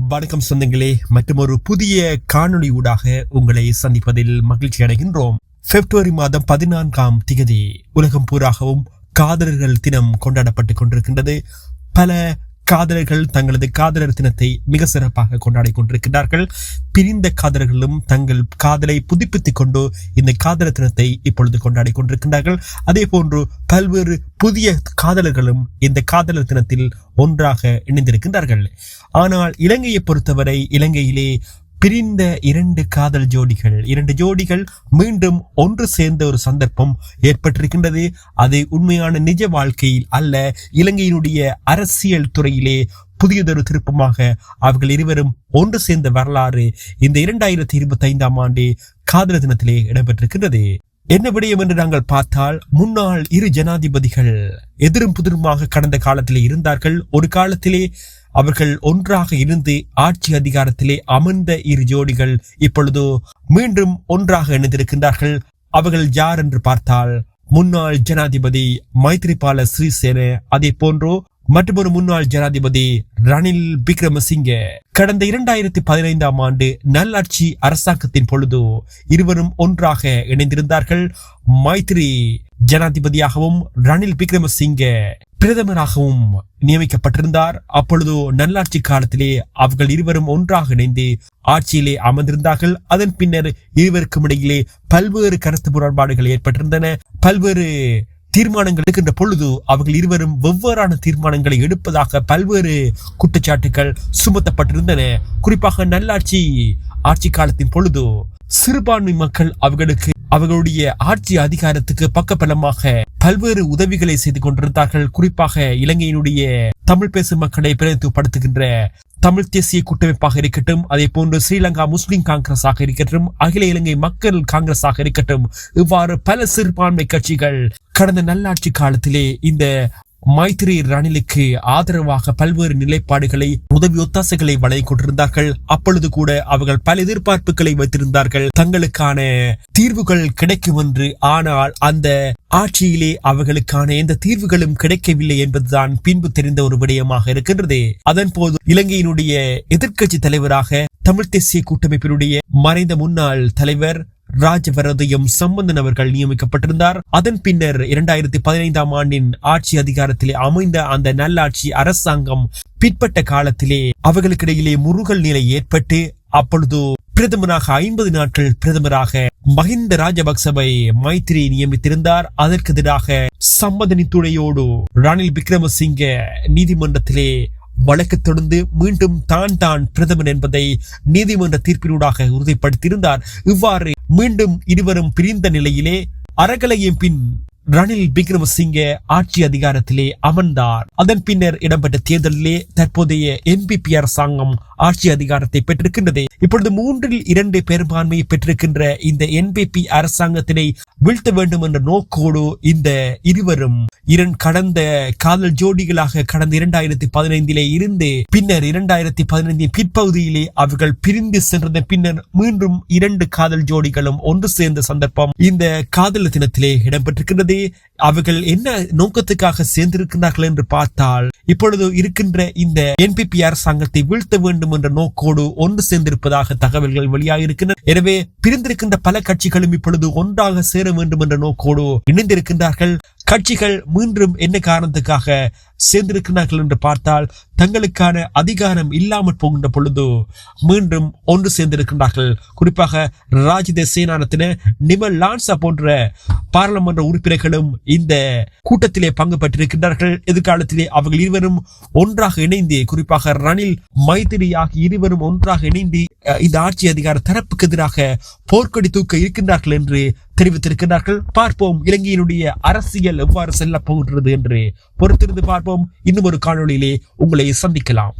வணக்கம் சொந்தங்களே மற்றும் ஒரு புதிய காணொளி ஊடாக உங்களை சந்திப்பதில் மகிழ்ச்சி அடைகின்றோம். பிப்ரவரி மாதம் பதினான்காம் திகதி உலகம் பூராகவும் காதலர்கள் தினம் கொண்டாடப்பட்டுக் கொண்டிருக்கின்றது. பல காதலர்கள் தங்களது காதலர் தினத்தை மிக சிறப்பாக கொண்டாடி கொண்டிருக்கிறார்கள் பிரிந்த காதலர்களும் தங்கள் காதலை புதுப்பித்துக் கொண்டு இந்த காதலர் தினத்தை இப்பொழுது கொண்டாடி கொண்டிருக்கிறார்கள் அதே போன்று பல்வேறு புதிய காதலர்களும் இந்த காதலர் தினத்தில் ஒன்றாக இணைந்திருக்கின்றார்கள். ஆனால் இலங்கையை பொறுத்தவரை இலங்கையிலே பிரிந்த இரண்டு காதல் ஜோடிகள் இரண்டு ஜோடிகள் மீண்டும் ஒன்று சேர்ந்த ஒரு சந்தர்ப்பம் ஏற்பட்டிருக்கின்றது. அது உண்மையான நிஜ வாழ்க்கையில் அல்ல இலங்கையினுடைய அரசியல் துறையிலே புதியதொரு திருப்பமாக அவர்கள் இருவரும் ஒன்று சேர்ந்த வரலாறு இந்த இரண்டாயிரத்தி இருபத்தி ஐந்தாம் ஆண்டு காதலர் தினத்திலே இடம்பெற்றிருக்கின்றது. என்ன விடயம் என்று நாங்கள் பார்த்தால் முன்னாள் இரு ஜனாதிபதிகள் எதிரும் புதிருமாக கடந்த காலத்திலே இருந்தார்கள். ஒரு காலத்திலே அவர்கள் ஒன்றாக இருந்து ஆட்சி அதிகாரத்திலே அமர்ந்த இரு ஜோடிகள் இப்பொழுது மீண்டும் ஒன்றாக இணைந்திருக்கின்றார்கள். அவர்கள் யார் என்று பார்த்தால் முன்னாள் ஜனாதிபதி மைத்ரிபால சிறிசேன அதே போன்றோ மற்றொரு முன்னாள் ஜனாதிபதி ரணில் விக்ரமசிங்க. கடந்த இரண்டாயிரத்தி பதினைந்தாம் ஆண்டு நல்லாட்சி அரசாங்கத்தின் பொழுது இருவரும் ஒன்றாக இணைந்திருந்தார்கள். மைத்ரி ஜனாதிபதியாகவும் ரணில் விக்ரமசிங்க பிரதமராகவும் நியமிக்கப்பட்டிருந்தார். அப்பொழுது நல்லாட்சி காலத்திலே அவர்கள் இருவரும் ஒன்றாக இணைந்து ஆட்சியிலே அமர்ந்திருந்தார்கள். அதன் பின்னர் இருவருக்கும் இடையிலே பல்வேறு கருத்து முரண்பாடுகள் ஏற்பட்டிருந்தன. பல்வேறு தீர்மானங்கள் எடுக்கின்ற பொழுது அவர்கள் இருவரும் வெவ்வேறான தீர்மானங்களை எடுப்பதாக பல்வேறு குற்றச்சாட்டுகள் சுமத்தப்பட்டிருந்தன. குறிப்பாக நல்லாட்சி ஆட்சி காலத்தின் பொழுது சிறுபான்மை மக்கள் அவர்களுக்கு அவர்களுடைய ஆட்சி அதிகாரத்துக்கு பக்கபலமாக பல்வேறு உதவிகளை செய்து கொண்டிருந்தார்கள். குறிப்பாக இலங்கையினுடைய தமிழ் பேசும் மக்களை பிரதித்துவப்படுத்துகின்ற தமிழ் தேசிய கூட்டமைப்பாக இருக்கட்டும் அதே போன்று ஸ்ரீலங்கா முஸ்லிம் காங்கிரஸாக இருக்கட்டும் அகில இலங்கை மக்கள் காங்கிரஸாக இருக்கட்டும் இவ்வாறு பல சிறுபான்மை கட்சிகள் கடந்த நல்லாட்சி காலத்திலே இந்த மைத்ரி ரணிலுக்கு ஆதரவாக பல்வேறு நிலைப்பாடுகளை உதவி ஒத்தாசைகளை வழங்கிக் கொண்டிருந்தார்கள். அப்பொழுது கூட அவர்கள் பல எதிர்பார்ப்புகளை வைத்திருந்தார்கள். தங்களுக்கான தீர்வுகள் கிடைக்கும் என்று ஆனால் அந்த ஆட்சியிலே அவர்களுக்கான எந்த தீர்வுகளும் கிடைக்கவில்லை என்பதுதான் பின்பு தெரிந்த ஒரு விடயமாக இருக்கின்றது. அதன் போது இலங்கையினுடைய எதிர்க்கட்சி தலைவராக தமிழ் தேசிய கூட்டமைப்பினுடைய மறைந்த முன்னாள் தலைவர் ராஜவரதையும் சம்பந்தன் அவர்கள் நியமிக்கப்பட்டிருந்தார். அதன் பின்னர் இரண்டாயிரத்தி பதினைந்தாம் ஆண்டின் ஆட்சி அதிகாரத்திலே அமைந்த அந்த நல்லாட்சி அரசாங்கம் பிற்பட்ட காலத்திலே அவர்களுக்கிடையிலே முருகல் நிலை ஏற்பட்டு அப்பொழுது பிரதமராக ஐம்பது நாட்கள் பிரதமராக மஹிந்த ராஜபக்சவை மைத்திரி நியமித்திருந்தார். அதற்கு எதிராக சம்பந்தனி துணையோடு ரணில் விக்ரமசிங்க நீதிமன்றத்திலே வழக்கு தொடர்ந்து மீண்டும் தான் தான் பிரதமர் என்பதை நீதிமன்ற தீர்ப்பினூடாக உறுதிப்படுத்தியிருந்தார். இவ்வாறு மீண்டும் இருவரும் பிரிந்த நிலையிலே அறகலையின் பின் ரணில் விக்ரமசிங்க ஆட்சி அதிகாரத்திலே அமர்ந்தார். அதன் பின்னர் இடம்பெற்ற தேர்தலிலே தற்போதைய என்பிபி அரசாங்கம் ஆட்சி அதிகாரத்தை பெற்றிருக்கின்றது. இப்பொழுது மூன்றில் இரண்டு பெரும்பான்மையை பெற்றிருக்கின்ற இந்த என்பிபி அரசாங்கத்தினை வீழ்த்த வேண்டும் என்ற நோக்கோடு இந்த இருவரும் இரண் கடந்த காதல் ஜோடிகளாக கடந்த இரண்டாயிரத்தி பதினைந்திலே இருந்து பின்னர் இரண்டாயிரத்தி பதினைந்தின் பிற்பகுதியிலே அவர்கள் பிரிந்து சென்றதன் பின்னர் மீண்டும் இரண்டு காதல் ஜோடிகளும் ஒன்று சேர்ந்த சந்தர்ப்பம் இந்த காதல் தினத்திலே இடம்பெற்றிருக்கின்றது. அவர்கள் என்ன நோக்கத்துக்காக சேர்ந்திருக்கிறார்கள் என்று பார்த்தால் இப்பொழுது இருக்கின்ற இந்த என்பிபி அரசாங்கத்தை வீழ்த்த வேண்டும் என்ற நோக்கோடு ஒன்று சேர்ந்திருப்பதாக தகவல்கள் வெளியாக இருக்கின்றன எனவே பிரிந்திருக்கின்ற பல கட்சிகளும் இப்பொழுது ஒன்றாக சேர வேண்டும் என்ற நோக்கோடு இணைந்திருக்கின்றார்கள். கட்சிகள் மீண்டும் என்ன காரணத்துக்காக சேர்ந்திருக்கிறார்கள் என்று பார்த்தால் தங்களுக்கான அதிகாரம் இல்லாமல் போகின்ற பொழுது மீண்டும் ஒன்று சேர்ந்திருக்கின்றார்கள். குறிப்பாக ராஜித சேனானத்தின நிமல் லான்சா போன்ற பாராளுமன்ற உறுப்பினர்களும் இந்த கூட்டத்திலே பங்கு பெற்றிருக்கின்றார்கள். எதிர்காலத்திலே அவர்கள் இருவரும் ஒன்றாக இணைந்து குறிப்பாக ரணில் மைத்திரி ஆகிய இருவரும் ஒன்றாக இணைந்து இந்த ஆட்சி அதிகார தரப்புக்கு எதிராக போர்க்கொடி தூக்க இருக்கின்றார்கள் என்று தெரிவித்திருக்கிறார்கள் பார்ப்போம் இலங்கையினுடைய அரசியல் எவ்வாறு செல்ல போகின்றது என்று பொறுத்திருந்து பார்ப்போம். இன்னும் ஒரு காணொளியிலே உங்களை சந்திக்கலாம்.